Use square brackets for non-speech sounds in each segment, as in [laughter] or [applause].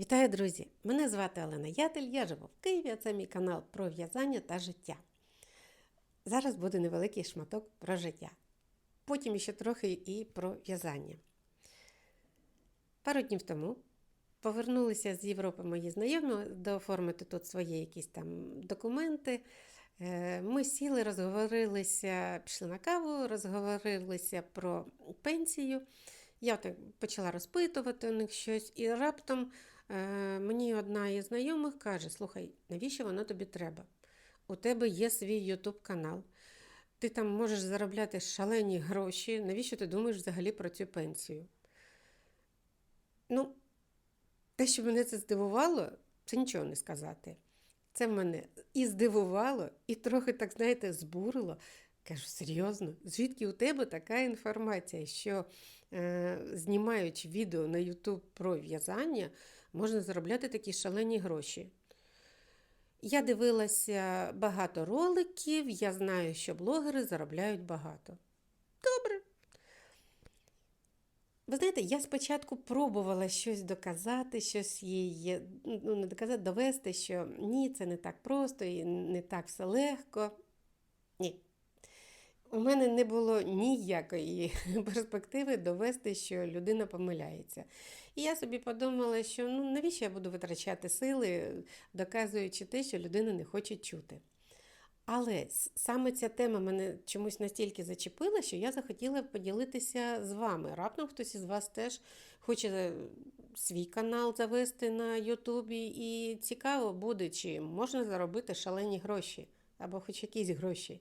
Вітаю, друзі! Мене звати Олена Ятель, я живу в Києві, а це мій канал про в'язання та життя. Зараз буде невеликий шматок про життя. Потім ще трохи і про в'язання. Пару днів тому повернулися з Європи мої знайомі дооформити тут свої якісь там документи. Е, Ми сіли, розговорилися, пішли на каву, розговорилися про пенсію. Я так почала розпитувати у них щось, і раптом мені одна із знайомих каже: Слухай, навіщо воно тобі треба? У тебе є свій YouTube канал, ти там можеш заробляти шалені гроші. Навіщо ти думаєш взагалі про цю пенсію? Ну, те, що мене це здивувало, це нічого не сказати. Це мене і здивувало, і трохи, так знаєте, збурило. Кажу, серйозно, звідки у тебе така інформація, що е, знімаючи відео на YouTube про в'язання, можна заробляти такі шалені гроші? Я дивилася багато роликів, я знаю, що блогери заробляють багато. Добре. Ви знаєте, я спочатку пробувала щось доказати, щось їй, ну, не доказати, довести, що ні, це не так просто і не так все легко. Ні. У мене не було ніякої [laughs] перспективи довести, що людина помиляється. І я собі подумала, що ну навіщо я буду витрачати сили, доказуючи те, що людина не хоче чути. Але саме ця тема мене чомусь настільки зачепила, що я захотіла поділитися з вами. Раптом хтось із вас теж хоче свій канал завести на Ютубі, і цікаво буде, чи можна заробити шалені гроші або хоч якісь гроші.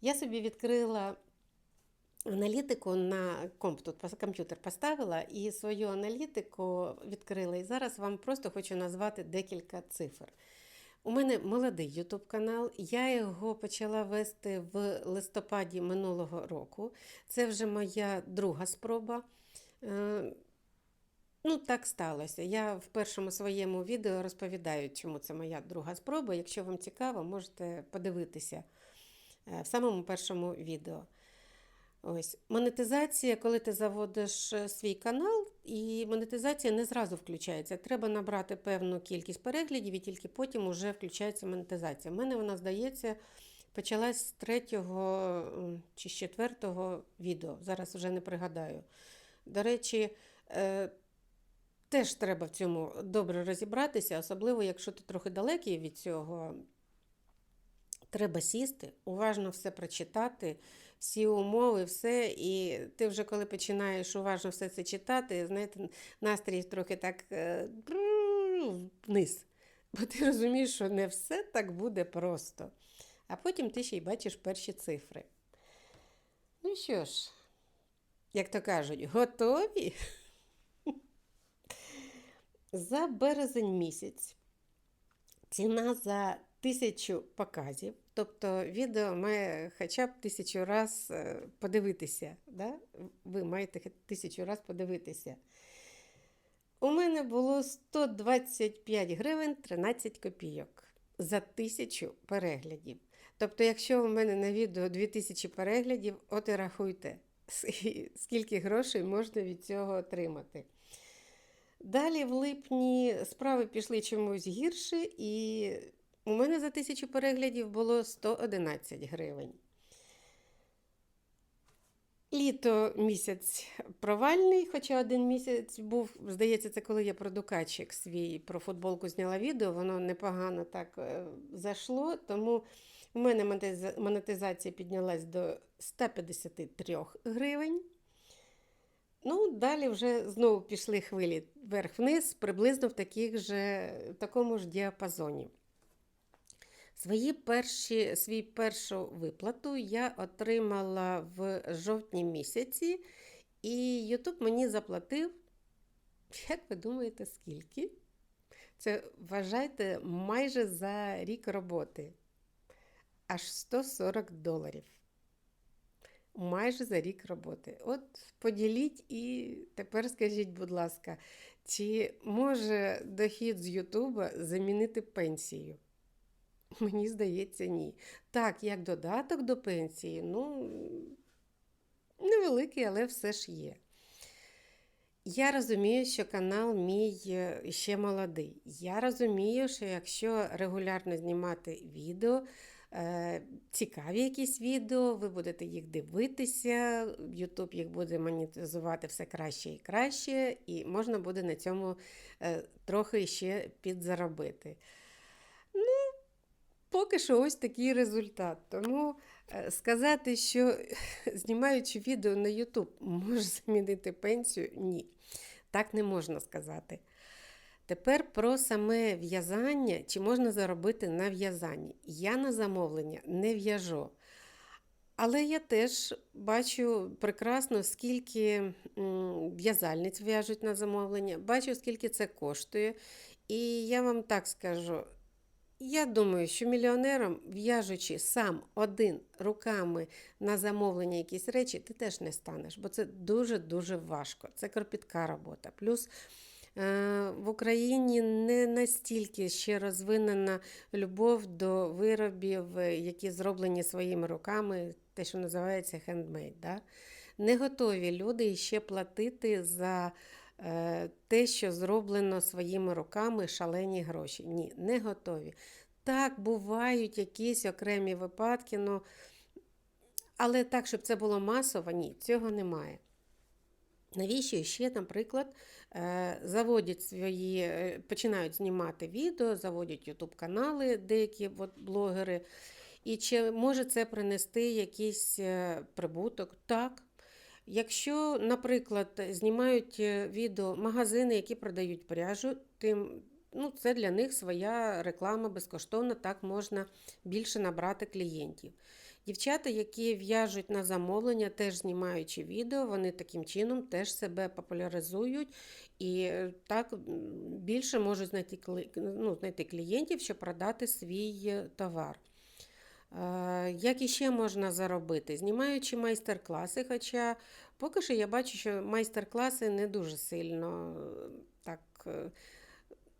Я собі відкрила аналітику на комп, тут комп'ютер поставила і свою аналітику відкрила. І зараз вам просто хочу назвати декілька цифр. У мене молодий YouTube канал, я його почала вести в листопаді минулого року. Це вже моя друга спроба. Ну, так сталося. Я в першому своєму відео розповідаю, чому це моя друга спроба. Якщо вам цікаво, можете подивитися в самому першому відео. Ось монетизація, коли ти заводиш свій канал, і монетизація не зразу включається. Треба набрати певну кількість переглядів, і тільки потім вже включається монетизація. У мене вона, здається, почалась з третього чи з четвертого відео. Зараз вже не пригадаю. До речі, теж треба в цьому добре розібратися, особливо, якщо ти трохи далекий від цього. Треба сісти, уважно все прочитати, всі умови, все. І ти вже коли починаєш уважно все це читати, знаєте, настрій трохи так вниз. Бо ти розумієш, що не все так буде просто. А потім ти ще й бачиш перші цифри. Ну що ж, як то кажуть, готові? [laughs] За березень місяць ціна за тисячу показів, тобто відео має хоча б тисячу раз подивитися. Да? Ви маєте тисячу раз подивитися. У мене було 125 гривень 13 копійок за тисячу переглядів. Тобто, якщо у мене на відео 2000 переглядів, от і рахуйте, [laughs] скільки грошей можна від цього отримати. Далі в липні справи пішли чомусь гірше, і у мене за тисячу переглядів було 111 гривень. Літо місяць провальний, хоча один місяць був, здається, це коли я про дукачик свій про футболку зняла відео, воно непогано так зайшло, тому у мене монетизація піднялась до 153 гривень. Ну, далі вже знову пішли хвилі вверх-вниз, приблизно в таких же, в такому ж діапазоні. Свої перші, свій першу виплату я отримала в жовтні місяці, і Ютуб мені заплатив, як ви думаєте, скільки? Це вважайте майже за рік роботи. Аж 140 доларів. Майже за рік роботи. От поділіть і тепер скажіть, будь ласка, чи може дохід з Ютуба замінити пенсію? [laughs] Мені здається, ні. Так, як додаток до пенсії, ну, невеликий, але все ж є. Я розумію, що канал мій е, ще молодий. Я розумію, що якщо регулярно знімати відео, е, цікаві якісь відео, ви будете їх дивитися, YouTube їх буде монетизувати все краще і краще, і можна буде на цьому е, трохи ще підзаробити. Поки що ось такий результат. Тому е, сказати, що [laughs] знімаючи відео на YouTube може замінити пенсію, ні. Так не можна сказати. Тепер про саме в'язання, чи можна заробити на в'язанні. Я на замовлення не в'яжу. Але я теж бачу прекрасно, скільки в'язальниць в'яжуть на замовлення, бачу, скільки це коштує. І я вам так скажу: я думаю, що мільйонером, в'яжучи сам один руками на замовлення якісь речі, ти теж не станеш, бо це дуже-дуже важко. Це кропітка робота. Плюс е, в Україні не настільки ще розвинена любов до виробів, які зроблені своїми руками, те, що називається хендмейд. Да? Не готові люди ще платити за те, що зроблено своїми руками шалені гроші. Ні, не готові. Так, бувають якісь окремі випадки, ну, але так, щоб це було масово, ні, цього немає. Навіщо ще, наприклад, е, заводять свої, е, починають знімати відео, заводять YouTube канали, деякі от, блогери. І чи може це принести якийсь е, прибуток? Так. Якщо, наприклад, знімають е, відео магазини, які продають пряжу, тим ну, це для них своя реклама безкоштовна, так можна більше набрати клієнтів. Дівчата, які в'яжуть на замовлення, теж знімаючи відео, вони таким чином теж себе популяризують і е, так більше можуть знайти ну, знайти клієнтів, щоб продати свій е, товар. Е, як іще можна заробити? Знімаючи майстер-класи, хоча поки що я бачу, що майстер-класи не дуже сильно так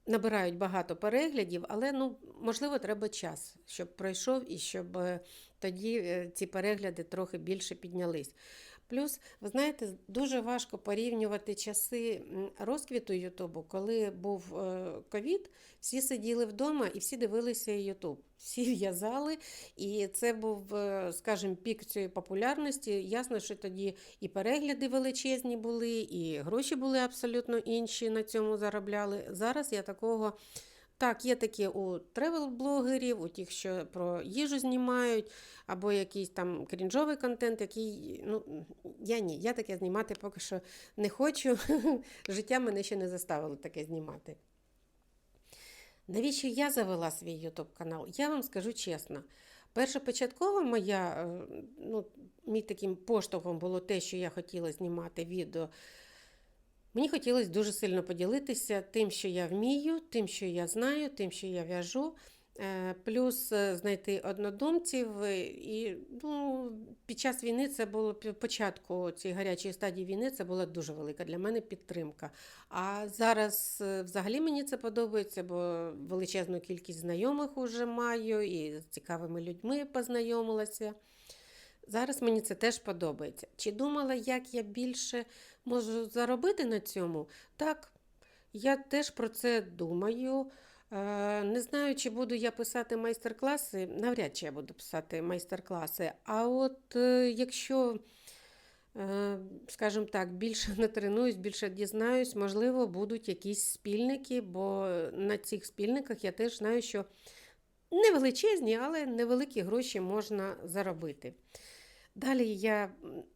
набирають багато переглядів, але ну, можливо, треба час, щоб пройшов і щоб е, тоді е, ці перегляди трохи більше піднялись. Плюс, ви знаєте, дуже важко порівнювати часи розквіту Ютубу, коли був е, ковід, всі сиділи вдома і всі дивилися Ютуб. Всі в'язали, і це був, е, скажімо, пік цієї популярності. Ясно, що тоді і перегляди величезні були, і гроші були абсолютно інші на цьому заробляли. Зараз я такого. Так, є такі у тревел-блогерів, у тих, що про їжу знімають, або якийсь там крінжовий контент, який, ну, я ні, я таке знімати поки що не хочу. [laughs] Життя мене ще не заставило таке знімати. Навіщо я завела свій YouTube канал? Я вам скажу чесно. Першопочаткова моя, е, ну, мій таким поштовхом було те, що я хотіла знімати відео. Мені хотілося дуже сильно поділитися тим, що я вмію, тим, що я знаю, тим, що я в'яжу. Е, плюс е, знайти однодумців. І ну, під час війни це було початку цієї гарячої стадії війни, це була дуже велика для мене підтримка. А зараз е, взагалі мені це подобається, бо величезну кількість знайомих уже маю і з цікавими людьми познайомилася. Зараз мені це теж подобається. Чи думала, як я більше можу заробити на цьому? Так, я теж про це думаю. Е, не знаю, чи буду я писати майстер-класи, навряд чи я буду писати майстер-класи. А от е, якщо, е, скажімо так, більше [laughs] натренуюсь, більше дізнаюсь, можливо, будуть якісь спільники, бо на цих спільниках я теж знаю, що невеличезні, але невеликі гроші можна заробити. Далі я,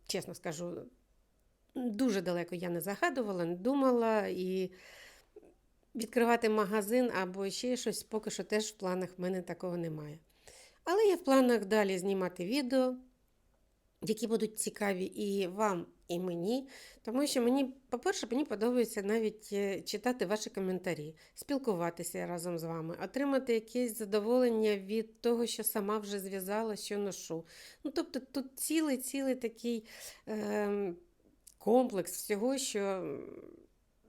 чесно скажу, дуже далеко я не загадувала, не думала і відкривати магазин або ще щось, поки що теж в планах в мене такого немає. Але є в планах далі знімати відео, які будуть цікаві і вам, і мені. Тому що мені, по-перше, мені подобається навіть е, читати ваші коментарі, спілкуватися разом з вами, отримати якесь задоволення від того, що сама вже зв'язала, що ношу. Ну, Тобто тут цілий-цілий такий е, комплекс всього, що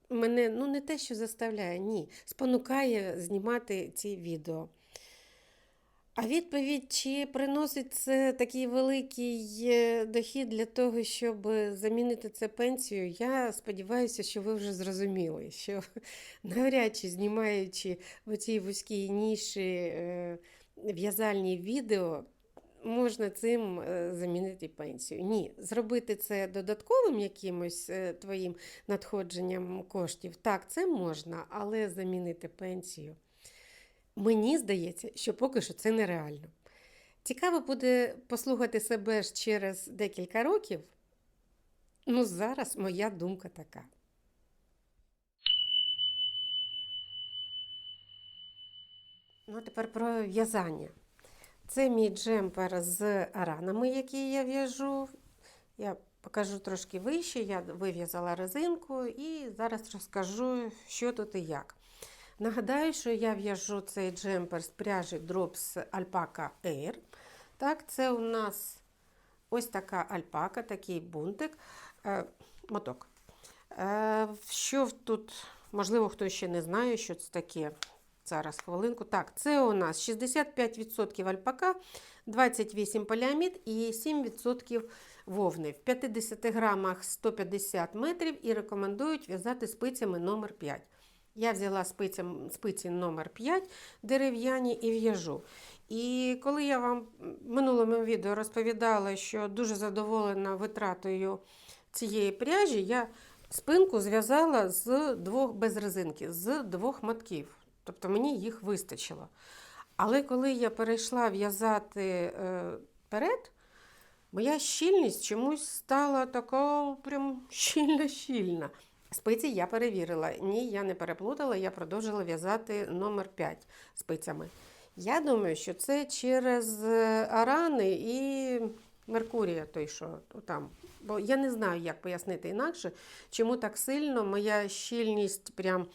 мене ну не те, що заставляє, ні, спонукає знімати ці відео. А відповідь, чи приносить це такий великий е, дохід для того, щоб замінити це пенсію, я сподіваюся, що ви вже зрозуміли, що [laughs] навряд чи знімаючи в цій вузькій ніші е, в'язальні відео, можна цим е, замінити пенсію. Ні, зробити це додатковим якимось твоїм надходженням коштів, так, це можна, але замінити пенсію. Мені здається, що поки що це нереально. Цікаво буде послухати себе ж через декілька років. Ну, зараз моя думка така. Ну, а тепер про в'язання. Це мій джемпер з аранами, який я в'яжу. Я покажу трошки вище, я вив'язала резинку і зараз розкажу, що тут і як. Нагадаю, що я в'яжу цей джемпер з пряжі Drops Alpaca Air. Так, це у нас ось така альпака, такий бунтик, е, моток. Е, що тут, можливо, хто ще не знає, що це таке. Зараз хвилинку. Так, це у нас 65% альпака, 28 поліамід і 7% вовни. В 50 грамах 150 метрів і рекомендують в'язати спицями номер 5. Я взяла спиці, спиці номер 5 дерев'яні і в'яжу. І коли я вам в минулому відео розповідала, що дуже задоволена витратою цієї пряжі, я спинку зв'язала з двох без резинки, з двох мотків. Тобто мені їх вистачило. Але коли я перейшла в'язати е, перед, моя щільність чомусь стала така прям [laughs] щільна-щільна. Спиці я перевірила. Ні, я не переплутала, я продовжила в'язати номер 5 спицями. Я думаю, що це через е, арани і Меркурія, той, що там. Бо я не знаю, як пояснити інакше, чому так сильно моя щільність прям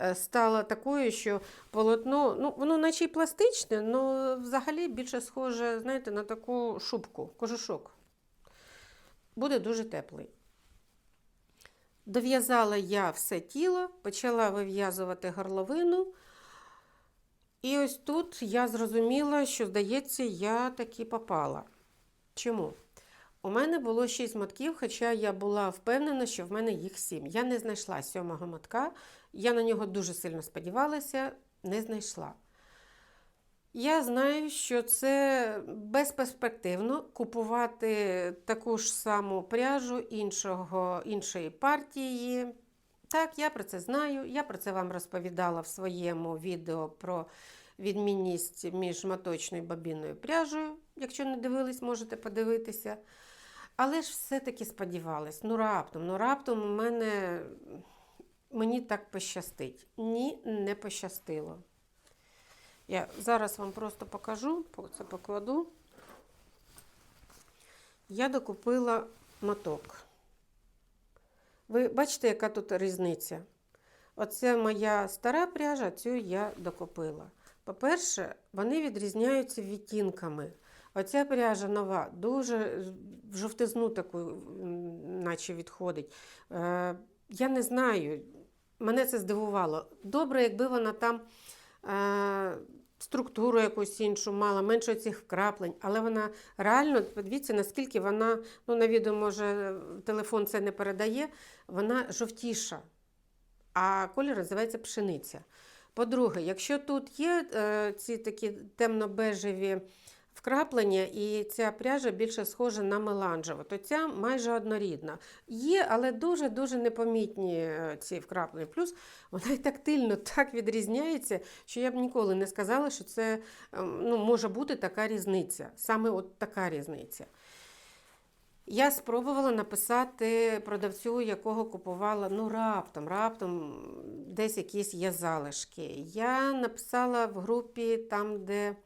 е, стала такою, що полотно, ну, воно наче й пластичне, але взагалі більше схоже, знаєте, на таку шубку, кожушок. Буде дуже теплий. Дов'язала я все тіло, почала вив'язувати горловину. І ось тут я зрозуміла, що, здається, я таки попала. Чому? У мене було 6 мотків, хоча я була впевнена, що в мене їх 7. Я не знайшла сьомого мотка. Я на нього дуже сильно сподівалася, не знайшла. Я знаю, що це безперспективно купувати таку ж саму пряжу іншого, іншої партії. Так, я про це знаю. Я про це вам розповідала в своєму відео про відмінність між моточною і бобінною пряжею. Якщо не дивились, можете подивитися. Але ж все-таки сподівалась, ну раптом, ну раптом у мене мені так пощастить. Ні, не пощастило. Я зараз вам просто покажу, це покладу. Я докупила моток. Ви бачите, яка тут різниця? Оце моя стара пряжа, цю я докупила. По-перше, вони відрізняються відтінками. Оця пряжа нова, дуже в жовтизну таку, наче відходить. Е, я не знаю, мене це здивувало. Добре, якби вона там структуру якусь іншу мала, менше цих вкраплень, але вона реально, подивіться, наскільки вона, ну на відео, може, телефон це не передає, вона жовтіша, а колір називається пшениця. По-друге, якщо тут є е, ці такі темно-бежеві вкраплення, і ця пряжа більше схожа на меланжеву, то ця майже однорідна. Є, але дуже-дуже непомітні е, ці вкраплення. Плюс вона і тактильно [laughs] так відрізняється, що я б ніколи не сказала, що це ем, ну, може бути така різниця. Саме от така різниця. Я спробувала написати продавцю, якого купувала, ну раптом, раптом десь якісь є залишки. Я написала в групі там, де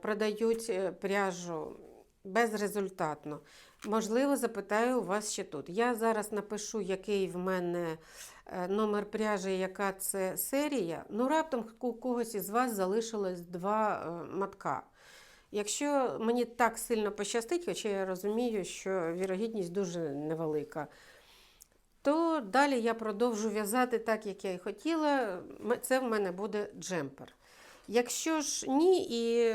продають е, пряжу безрезультатно. Можливо, запитаю у вас ще тут. Я зараз напишу, який в мене е, номер пряжі, яка це серія. Ну, раптом у когось із вас залишилось два матка. Якщо мені так сильно пощастить, хоча я розумію, що вірогідність дуже невелика, то далі я продовжу в'язати так, як я і хотіла. Це в мене буде джемпер. Якщо ж ні, і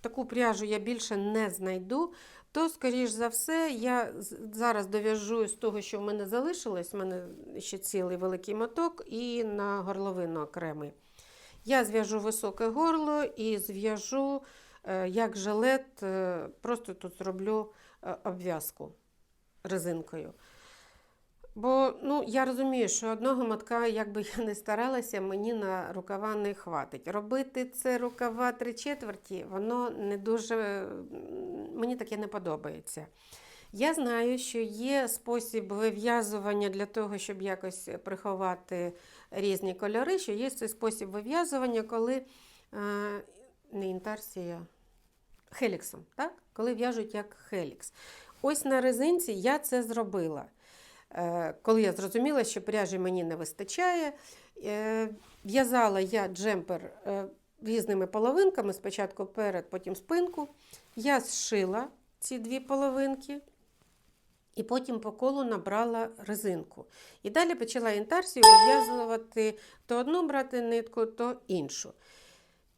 таку пряжу я більше не знайду, то, скоріш за все, я зараз дов'яжу з того, що в мене залишилось. У мене ще цілий великий моток і на горловину окремий. Я зв'яжу високе горло і зв'яжу е, як жилет, е, просто тут зроблю е, обв'язку резинкою. Бо ну, я розумію, що одного мотка, як би я не старалася, мені на рукава не хватить. Робити це рукава три четверті, воно не дуже мені таке не подобається. Я знаю, що є спосіб вив'язування для того, щоб якось приховати різні кольори, що є цей спосіб вив'язування, коли е, не інтарсія, хеліксом, так? коли в'яжуть як хелікс. Ось на резинці я це зробила. Е, Коли я зрозуміла, що пряжі мені не вистачає, е, в'язала я джемпер е, різними половинками, спочатку перед, потім спинку. Я зшила ці дві половинки. І потім по колу набрала резинку. І далі почала інтарсію вив'язувати то одну брати нитку, то іншу.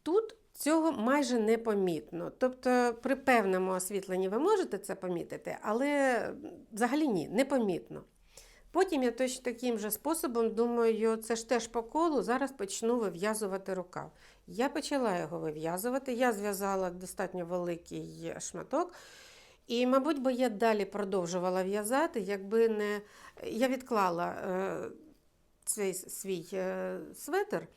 Тут цього майже не помітно. Тобто при певному освітленні ви можете це помітити, але взагалі ні, не помітно. Потім я точно таким же способом думаю, це ж теж по колу, зараз почну вив'язувати рукав. Я почала його вив'язувати, я зв'язала достатньо великий шматок. І, мабуть, би я далі продовжувала в'язати, якби не я відклала е, цей свій е, светр,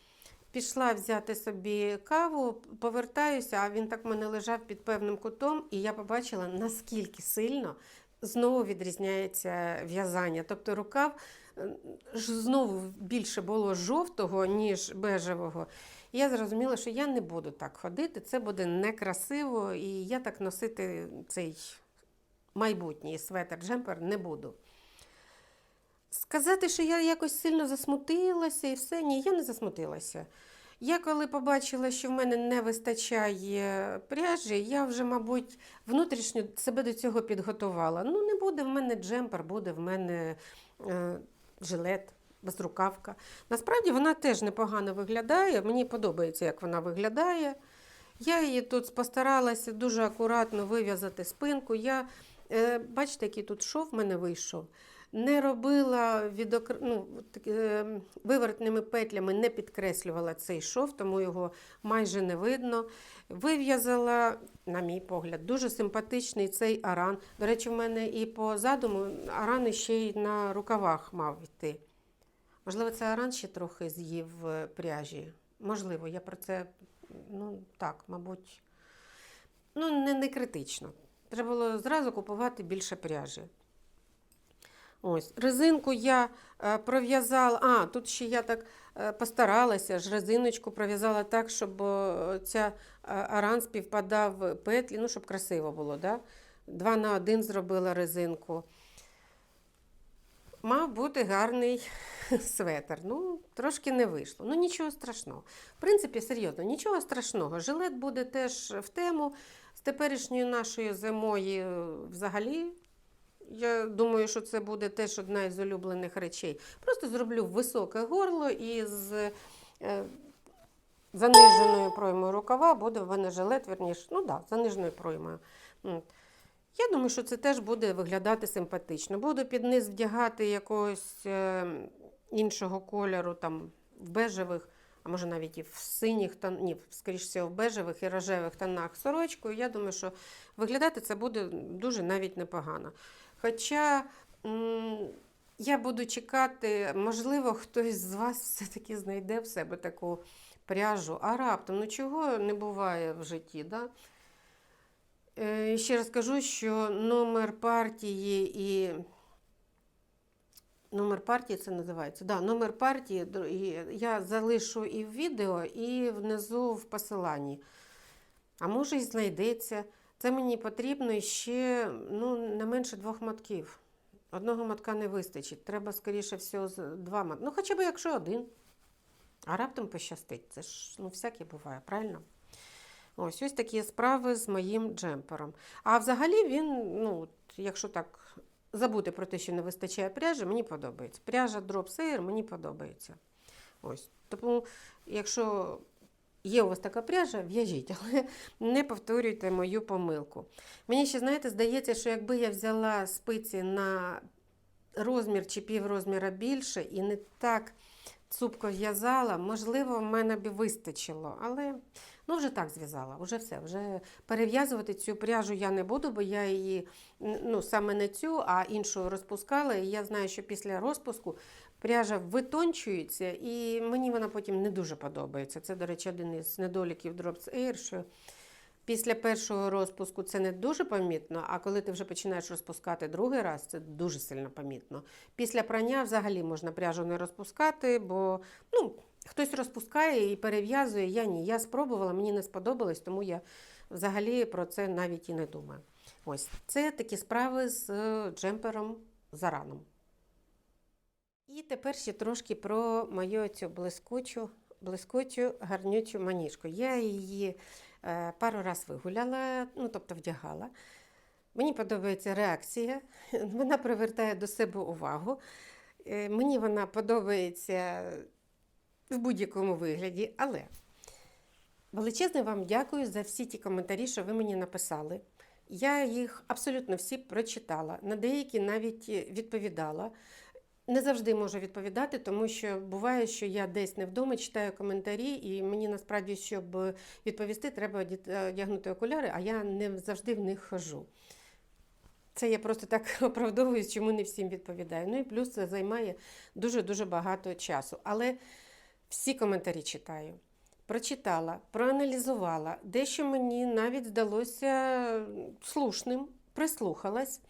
пішла взяти собі каву, повертаюся, а він так в мене лежав під певним кутом, і я побачила, наскільки сильно знову відрізняється в'язання. Тобто рукав е, знову більше було жовтого, ніж бежевого. І я зрозуміла, що я не буду так ходити, це буде некрасиво, і я так носити цей майбутній светр-джемпер не буду. Сказати, що я якось сильно засмутилася і все, ні, я не засмутилася. Я коли побачила, що в мене не вистачає пряжі, я вже, мабуть, внутрішньо себе до цього підготувала. Ну, не буде в мене джемпер, буде в мене е, жилет, безрукавка. Насправді вона теж непогано виглядає. Мені подобається, як вона виглядає. Я її тут постаралася дуже акуратно вив'язати спинку. Я, е, бачите, який тут шов в мене вийшов. Не робила відокр... ну, так, е, вивертними петлями, не підкреслювала цей шов, тому його майже не видно. Вив'язала, на мій погляд, дуже симпатичний цей аран. До речі, в мене і по задуму аран ще й на рукавах мав йти. Можливо, це аран ще трохи з'їв е, пряжі. Можливо, я про це, ну так, мабуть, ну, не, не критично. Треба було зразу купувати більше пряжі. Ось, резинку я е, пров'язала. А, тут ще я так е, постаралася, ж резиночку пров'язала так, щоб е, ця аран співпадав в петлі, ну, щоб красиво було. Да? Два на один зробила резинку. Мав бути гарний [laughs] светр. Ну, трошки не вийшло. Ну, нічого страшного. В принципі, серйозно, нічого страшного. Жилет буде теж в тему. З теперішньою нашою зимою взагалі. Я думаю, що це буде теж одна із улюблених речей. Просто зроблю високе горло і з е, заниженою проймою рукава буде в мене жилет, верніше, ну да, заниженою проймою. Я думаю, що це теж буде виглядати симпатично. Буду під низ вдягати якогось е, іншого кольору, там, в бежевих, а може навіть і в синіх, тон... ні, скоріш в бежевих і рожевих тонах сорочку. Я думаю, що виглядати це буде дуже навіть непогано. Хоча я буду чекати, можливо, хтось з вас все-таки знайде в себе таку пряжу. А раптом, ну чого не буває в житті, да? Е, Ще раз кажу, що номер партії і. Номер партії це називається. Да, номер партії я залишу і в відео, і внизу в посиланні. А може і знайдеться. Це мені потрібно ще ну, не менше двох мотків. Одного мотка не вистачить. Треба, скоріше всього, два мотки. Ну, хоча б якщо один. А раптом пощастить. Це ж ну, всяке буває, правильно? Ось ось такі справи з моїм джемпером. А взагалі він, ну, якщо так забути про те, що не вистачає пряжі, мені подобається. Пряжа Sayer мені подобається. Ось. Тому, якщо є у вас така пряжа, в'яжіть, [laughs] але не повторюйте мою помилку. Мені ще, знаєте, здається, що якби я взяла спиці на розмір чи піврозміра більше і не так цупко в'язала, можливо, в мене б вистачило. Але ну, вже так зв'язала, вже все. Вже перев'язувати цю пряжу я не буду, бо я її ну, саме не цю, а іншу розпускала. І я знаю, що після розпуску пряжа витончується, і мені вона потім не дуже подобається. Це, до речі, один із недоліків Drops Air, що після першого розпуску це не дуже помітно, а коли ти вже починаєш розпускати другий раз, це дуже сильно помітно. Після прання взагалі можна пряжу не розпускати, бо ну, хтось розпускає і перев'язує, я ні. Я спробувала, мені не сподобалось, тому я взагалі про це навіть і не думаю. Ось це такі справи з е, джемпером зараном. І тепер ще трошки про мою цю блискучу, блискучу гарнючу маніжку. Я її е, пару раз вигуляла, ну тобто вдягала. Мені подобається реакція, [laughs] вона привертає до себе увагу. Е, мені вона подобається в будь-якому вигляді, але величезне вам дякую за всі ті коментарі, що ви мені написали. Я їх абсолютно всі прочитала, на деякі навіть відповідала. Не завжди можу відповідати, тому що буває, що я десь не вдома читаю коментарі, і мені насправді, щоб відповісти, треба одягнути окуляри, а я не завжди в них хожу. Це я просто так [laughs] оправдовуюсь, чому не всім відповідаю. Ну і плюс це займає дуже-дуже багато часу. Але всі коментарі читаю. Прочитала, проаналізувала, дещо мені навіть здалося слушним, прислухалась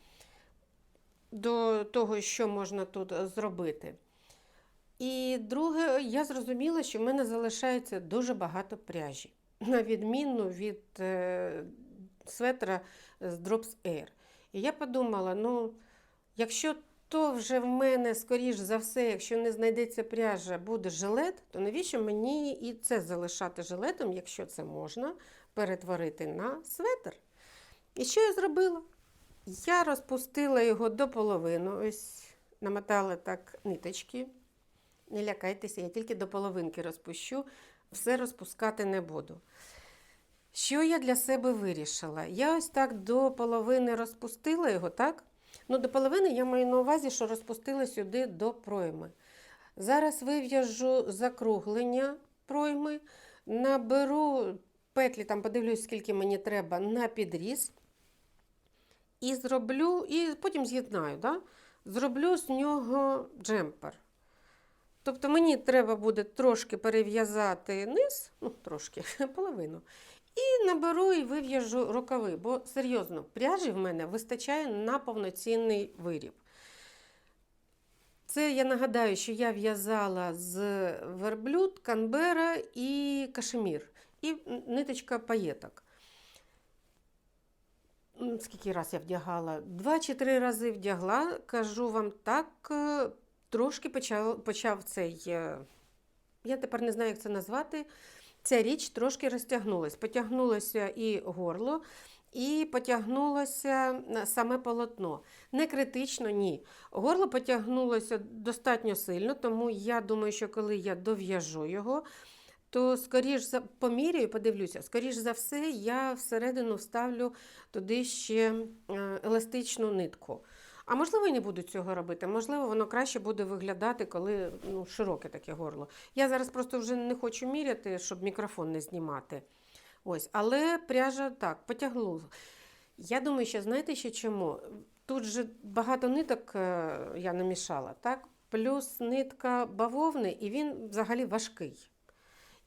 до того, що можна тут зробити. І друге, я зрозуміла, що в мене залишається дуже багато пряжі, [laughs] на відміну від е, светра з Drops Air. І я подумала: ну, якщо то вже в мене, скоріш за все, якщо не знайдеться пряжа, буде жилет, то навіщо мені і це залишати жилетом, якщо це можна перетворити на светр? І що я зробила? Я розпустила його до половини. Ось намотала так ниточки. Не лякайтеся, я тільки до половинки розпущу, все розпускати не буду. Що я для себе вирішила? Я ось так до половини розпустила його, так? Ну, до половини я маю на увазі, що розпустила сюди до пройми. Зараз вив'яжу закруглення пройми, наберу петлі, там подивлюсь, скільки мені треба на підріз. І зроблю, і потім з'єднаю, да? зроблю з нього джемпер. Тобто мені треба буде трошки перев'язати низ, ну, трошки, [laughs] половину. І наберу і вив'яжу рукави, бо серйозно, пряжі в мене вистачає на повноцінний виріб. Це я нагадаю, що я в'язала з верблюд, канбера і кашемір, і ниточка паєток. Скільки раз я вдягала? Два чи три рази вдягла, кажу вам так, е, трошки почав почав цей, е, я тепер не знаю, як це назвати. Ця річ трошки розтягнулася. Потягнулося і горло, і потягнулося саме полотно. Не критично, ні. Горло потягнулося достатньо сильно, тому я думаю, що коли я дов'яжу його, то скоріш за поміряю, подивлюся, скоріш за все, я всередину вставлю туди ще е, еластичну нитку. А можливо, і не буду цього робити. Можливо, воно краще буде виглядати, коли ну, широке таке горло. Я зараз просто вже не хочу міряти, щоб мікрофон не знімати. Ось, Але пряжа так, потягнула. Я думаю, що знаєте ще чому? Тут же багато ниток е, я намішала, так? плюс нитка бавовни, і він взагалі важкий.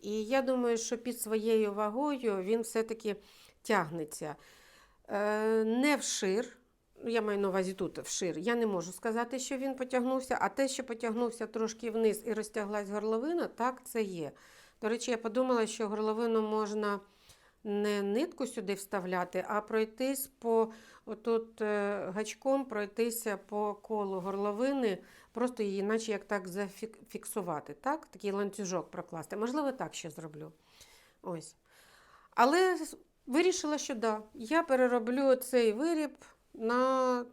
І я думаю, що під своєю вагою він все-таки тягнеться. Е, не вшир, я маю на увазі тут вшир, я не можу сказати, що він потягнувся, а те, що потягнувся трошки вниз і розтяглась горловина, так це є. До речі, я подумала, що горловину можна не нитку сюди вставляти, а пройтись по отут е, гачком, пройтися по колу горловини, просто її, наче як так зафіксувати. так? Такий ланцюжок прокласти. Можливо, так ще зроблю. Ось. Але вирішила, що да, я перероблю цей виріб на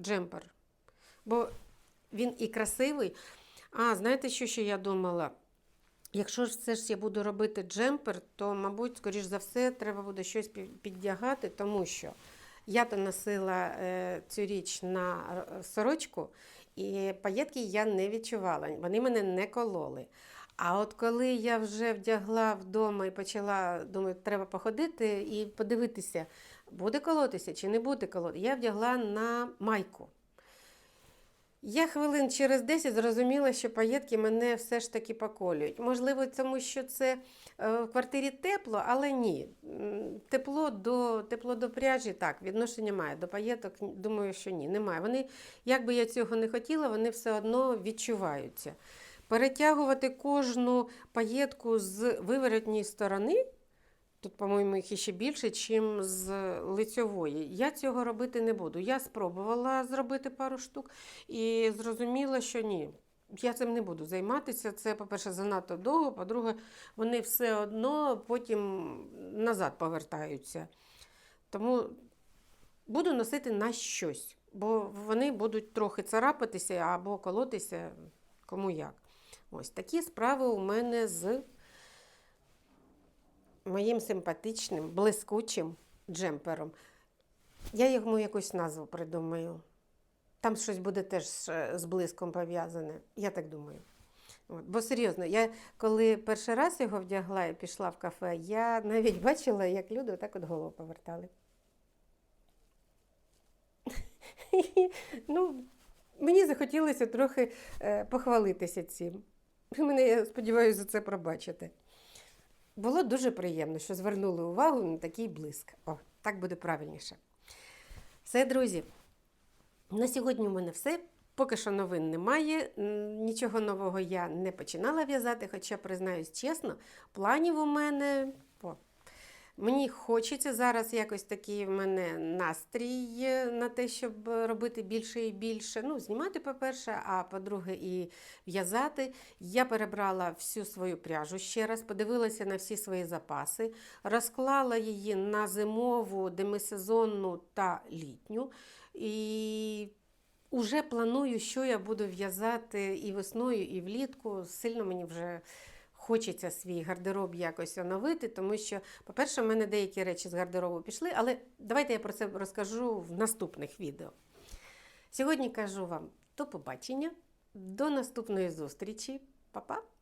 джемпер. Бо він і красивий. А, знаєте, що ще я думала? Якщо ж все ж я буду робити джемпер, то, мабуть, скоріш за все, треба буде щось піддягати, тому що я то носила е, цю річ на е, сорочку, і паєтки я не відчувала, вони мене не кололи. А от коли я вже вдягла вдома і почала, думаю, треба походити і подивитися, буде колотися чи не буде колоти, я вдягла на майку. Я хвилин через 10 зрозуміла, що паєтки мене все ж таки поколюють. Можливо, тому що це е, в квартирі тепло, але ні. Тепло до, тепло до пряжі так, відношення має. До паєток, думаю, що ні, немає. Вони, як би я цього не хотіла, вони все одно відчуваються. Перетягувати кожну паєтку з виворотньої сторони. Тут, по-моєму, їх іще більше, ніж з лицьової. Я цього робити не буду. Я спробувала зробити пару штук і зрозуміла, що ні. Я цим не буду займатися. Це, по-перше, занадто довго, по-друге, вони все одно потім назад повертаються. Тому буду носити на щось, бо вони будуть трохи царапатися або колотися, кому як. Ось такі справи у мене з моїм симпатичним, блискучим джемпером. Я йому якусь назву придумаю. Там щось буде теж з блиском пов'язане. Я так думаю. От. Бо серйозно, я коли перший раз його вдягла і пішла в кафе, я навіть бачила, як люди отак от голову повертали. ну, мені захотілося трохи е, похвалитися цим. Мене, я сподіваюся, за це пробачите. Було дуже приємно, що звернули увагу на такий блиск. О, так буде правильніше. Все, друзі. На сьогодні у мене все. Поки що новин немає. Нічого нового я не починала в'язати, хоча, признаюсь чесно, планів у мене. Мені хочеться зараз якось такий в мене настрій е, на те, щоб робити більше і більше. Ну, знімати, по-перше, а по-друге, і в'язати. Я перебрала всю свою пряжу ще раз, подивилася на всі свої запаси, розклала її на зимову, демисезонну та літню. І Уже планую, що я буду в'язати і весною, і влітку. Сильно мені вже хочеться свій гардероб якось оновити, тому що, по-перше, в мене деякі речі з гардеробу пішли, але давайте я про це розкажу в наступних відео. Сьогодні кажу вам до побачення, до наступної зустрічі. Па-па!